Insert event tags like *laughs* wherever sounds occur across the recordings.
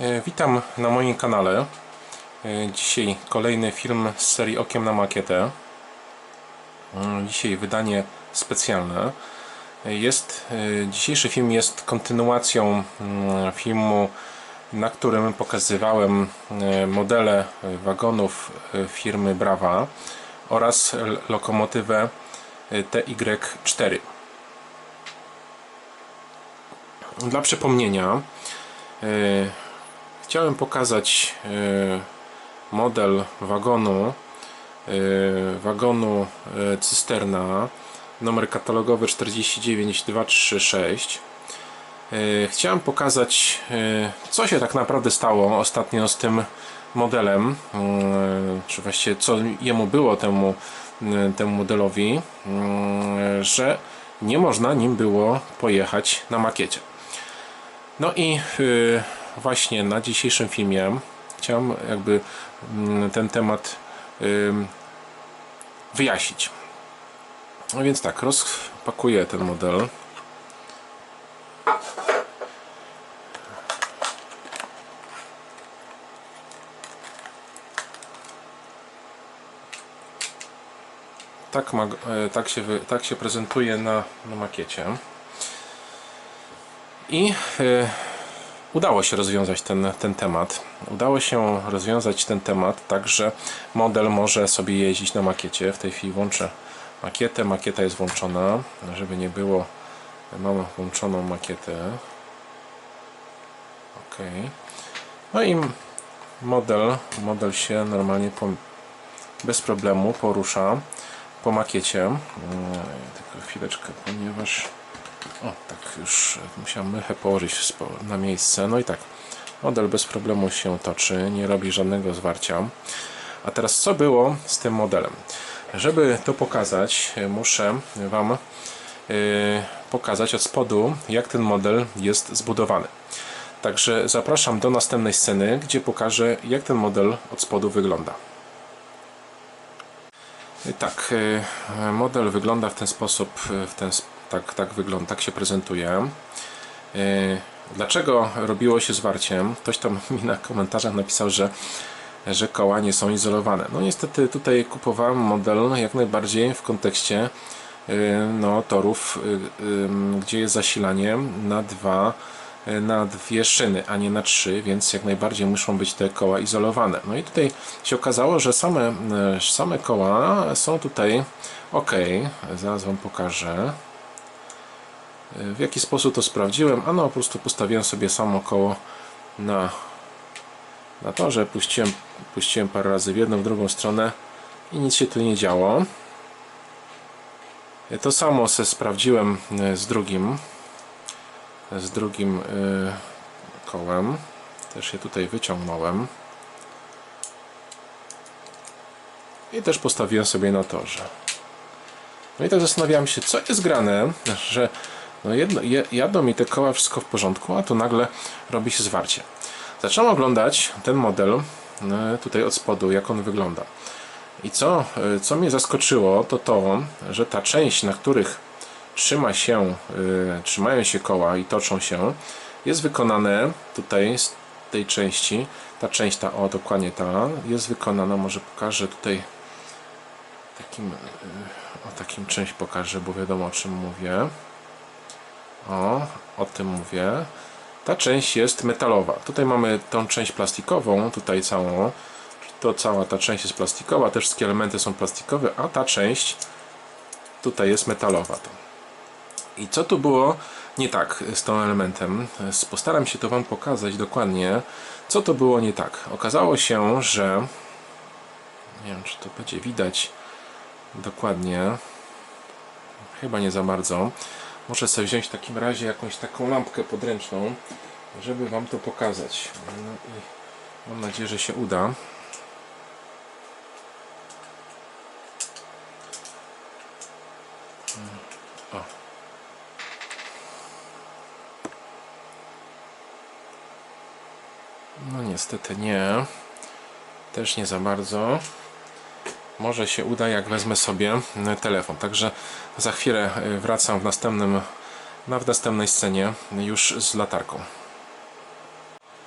E, Witam na moim kanale. E, Dzisiaj kolejny film z serii Okiem na makietę. Mm, Dzisiaj wydanie specjalne. E, Jest, e, dzisiejszy film jest kontynuacją mm, filmu, na którym pokazywałem e, modele wagonów e, firmy Brawa oraz lokomotywę e, TY4. Dla przypomnienia, e, Chciałem pokazać e, model wagonu e, wagonu e, cysterna numer katalogowy 49236 E, Chciałem pokazać co się tak naprawdę stało ostatnio z tym modelem mm, czy właściwie co jemu było temu, temu modelowi mm, że nie można nim było pojechać na makiecie. No i właśnie na dzisiejszym filmie chciałem jakby mm, ten temat wyjaśnić. No więc tak, rozpakuję ten model. Tak, ma, e, tak, się, tak się prezentuje na, na makiecie. I y, udało się rozwiązać ten, ten temat. Udało się rozwiązać ten temat tak, że model może sobie jeździć na makiecie. W tej chwili włączę makietę. Makieta jest włączona, żeby nie było. Mam włączoną makietę. OK. No i model, model się normalnie po, bez problemu porusza po makiecie. Mm, Tylko chwileczkę, ponieważ o, tak już musiałem mychę położyć na miejsce. No i tak, model bez problemu się toczy, nie robi żadnego zwarcia. A teraz co było z tym modelem? Żeby to pokazać, muszę Wam e, pokazać od spodu, jak ten model jest zbudowany. Także zapraszam do następnej sceny, gdzie pokażę, jak ten model od spodu wygląda. Tak, y, model wygląda w ten sposób, y, w ten, sp- tak, tak wygląda, tak się prezentuje. Y, Dlaczego robiło się zwarciem? Ktoś tam *laughs* mi na komentarzach napisał, że, że koła nie są izolowane. No niestety tutaj kupowałem model jak najbardziej w kontekście y, no, torów, y, gdzie jest zasilanie na dwa na dwie szyny, a nie na trzy, więc jak najbardziej muszą być te koła izolowane. No i tutaj się okazało, że same, same koła są tutaj ok. Zaraz Wam pokażę. Y, W jaki sposób to sprawdziłem? A no, po prostu postawiłem sobie samo koło na, na torze, puściłem, puściłem parę razy w jedną, w drugą stronę i nic się tu nie działo. Y, To samo se sprawdziłem y, z drugim z drugim kołem. Też je tutaj wyciągnąłem. I też postawiłem sobie na torze. No i tak zastanawiałem się, co jest grane, że no jedno, je, jadą mi te koła, wszystko w porządku, a tu nagle robi się zwarcie. Zacząłem oglądać ten model y, tutaj od spodu, jak on wygląda. I co, y, co mnie zaskoczyło, to to, że ta część, na których trzyma się, y, trzymają się koła i toczą się, jest wykonane tutaj z tej części, ta część, ta, o dokładnie ta, jest wykonana, może pokażę tutaj takim, o takim część pokażę, bo wiadomo o czym mówię. O, o tym mówię. Ta część jest metalowa. Tutaj mamy tą część plastikową, tutaj całą. To cała ta część jest plastikowa, te wszystkie elementy są plastikowe, a ta część tutaj jest metalowa. I co tu było nie tak z tym elementem? Postaram się to Wam pokazać dokładnie, co to było nie tak. Okazało się, że nie wiem, czy to będzie widać dokładnie. Chyba nie za bardzo. Muszę sobie wziąć w takim razie jakąś taką lampkę podręczną, żeby Wam to pokazać. No i mam nadzieję, że się uda. O. No niestety nie. Też nie za bardzo. Może się uda, jak wezmę sobie e, telefon. Także za chwilę e, wracam w następnym, na w następnej scenie już z latarką.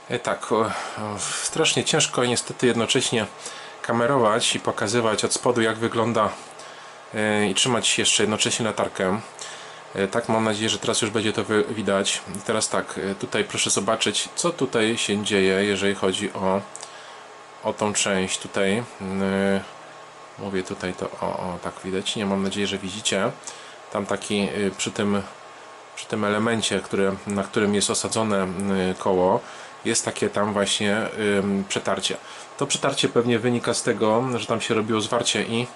E, Tak, strasznie ciężko niestety jednocześnie kamerować i pokazywać od spodu jak wygląda i trzymać jeszcze jednocześnie latarkę. Tak, mam nadzieję, że teraz już będzie to widać. I Teraz tak, tutaj proszę zobaczyć, co tutaj się dzieje, jeżeli chodzi o, o tą część tutaj. Mówię tutaj to, o, o, tak widać, nie mam nadzieję, że widzicie. Tam taki y, przy tym, przy tym elemencie, który, na którym jest osadzone y, koło, jest takie tam właśnie przetarcie. To przetarcie pewnie wynika z tego, że tam się robiło zwarcie i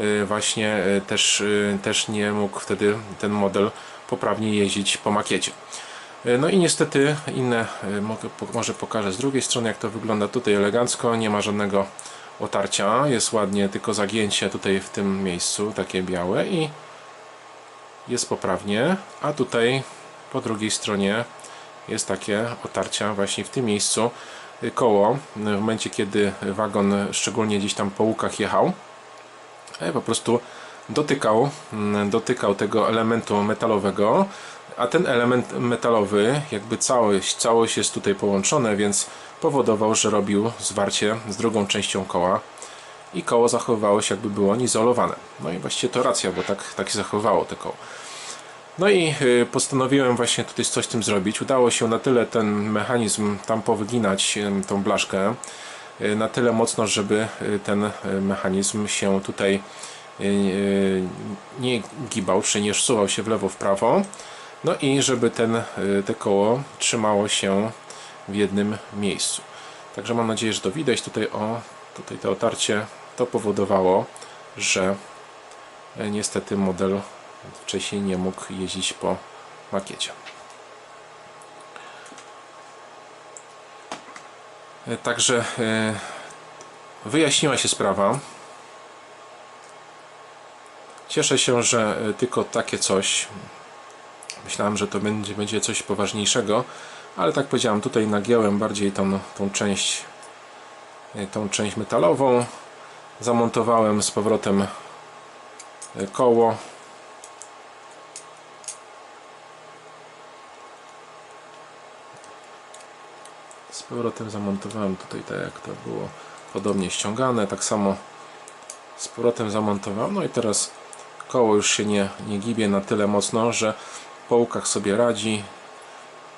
y, właśnie też, też nie mógł wtedy ten model poprawnie jeździć po makiecie. No i niestety inne, może pokażę z drugiej strony jak to wygląda tutaj elegancko, nie ma żadnego otarcia, jest ładnie tylko zagięcie tutaj w tym miejscu, takie białe i jest poprawnie, a tutaj po drugiej stronie jest takie otarcia właśnie w tym miejscu y, koło, y, w momencie kiedy wagon szczególnie gdzieś tam po łukach jechał po prostu dotykał, mm, dotykał tego elementu metalowego, a ten element metalowy, jakby całość, całość jest tutaj połączone, więc powodował, że robił zwarcie z drugą częścią koła i koło zachowywało się jakby było nizolowane. No i właściwie to racja, bo tak, tak się zachowywało te koło. No i y, postanowiłem właśnie tutaj coś z tym zrobić. Udało się na tyle ten mechanizm tam powyginać, y, tą blaszkę, y, na tyle mocno, żeby ten mechanizm się tutaj nie gibał, czy nie zsuwał się w lewo, w prawo. No i żeby ten, y, te koło trzymało się w jednym miejscu. Także mam nadzieję, że to widać. Tutaj o, tutaj to otarcie to powodowało, że e, niestety model wcześniej nie mógł jeździć po makiecie. E, Także e, wyjaśniła się sprawa. Cieszę się, że tylko takie coś. Myślałem, że to będzie, będzie coś poważniejszego, ale tak powiedziałem, tutaj nagiąłem bardziej tą, tą część e, tą część metalową. Zamontowałem z powrotem e, koło. Z powrotem zamontowałem tutaj tak jak to było podobnie ściągane, tak samo z powrotem zamontowałem. No i teraz koło już się nie, nie gibie na tyle mocno, że po łukach sobie radzi,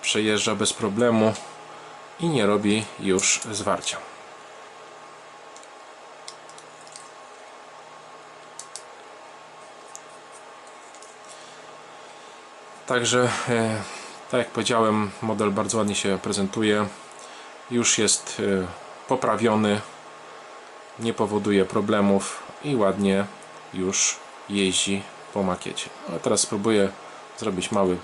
przejeżdża bez problemu i nie robi już zwarcia. Także, e, tak jak powiedziałem, model bardzo ładnie się prezentuje. Już jest e, poprawiony, nie powoduje problemów i ładnie już jeździ po makiecie. A teraz spróbuję zrobić mały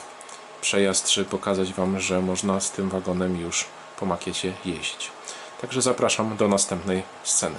przejazd, żeby pokazać Wam, że można z tym wagonem już po makiecie jeździć. Także zapraszam do następnej sceny.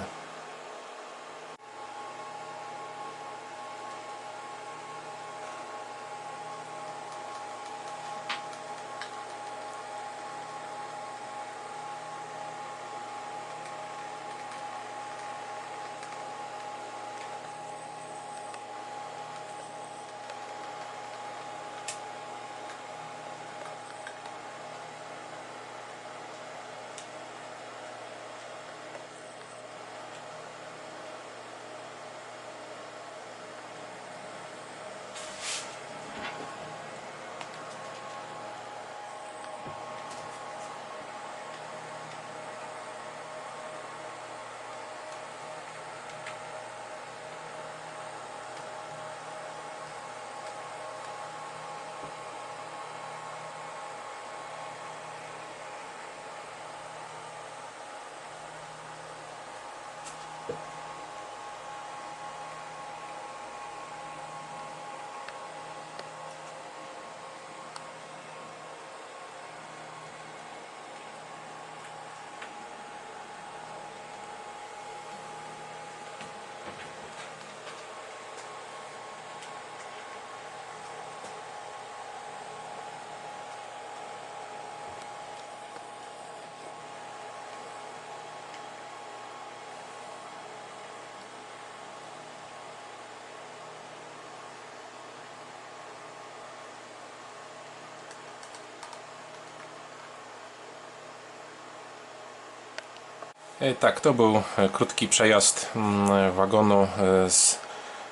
Tak, to był e, krótki przejazd mm, wagonu e, z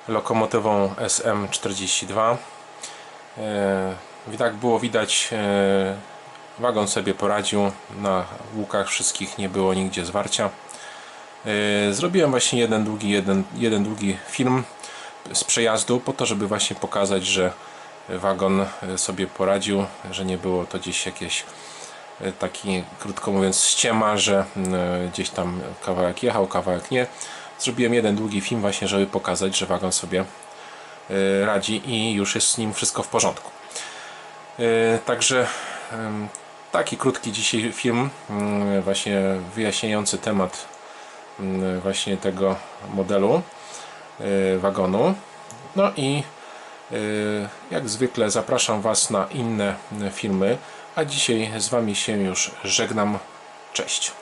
lokomotywą SM42. E, Jak było widać, e, wagon sobie poradził. Na łukach wszystkich nie było nigdzie zwarcia. E, Zrobiłem właśnie jeden długi, jeden, jeden długi film z przejazdu po to, żeby właśnie pokazać, że wagon e, sobie poradził, że nie było to gdzieś jakieś e, taki, krótko mówiąc, ściema, że e, gdzieś tam kawałek jechał, kawałek nie. Zrobiłem jeden długi film właśnie, żeby pokazać, że wagon sobie e, radzi i już jest z nim wszystko w porządku. E, Także taki krótki dzisiaj film, mm, właśnie wyjaśniający temat mm, właśnie tego modelu e, wagonu. No i e, jak zwykle zapraszam Was na inne filmy, a dzisiaj z Wami się już żegnam. Cześć.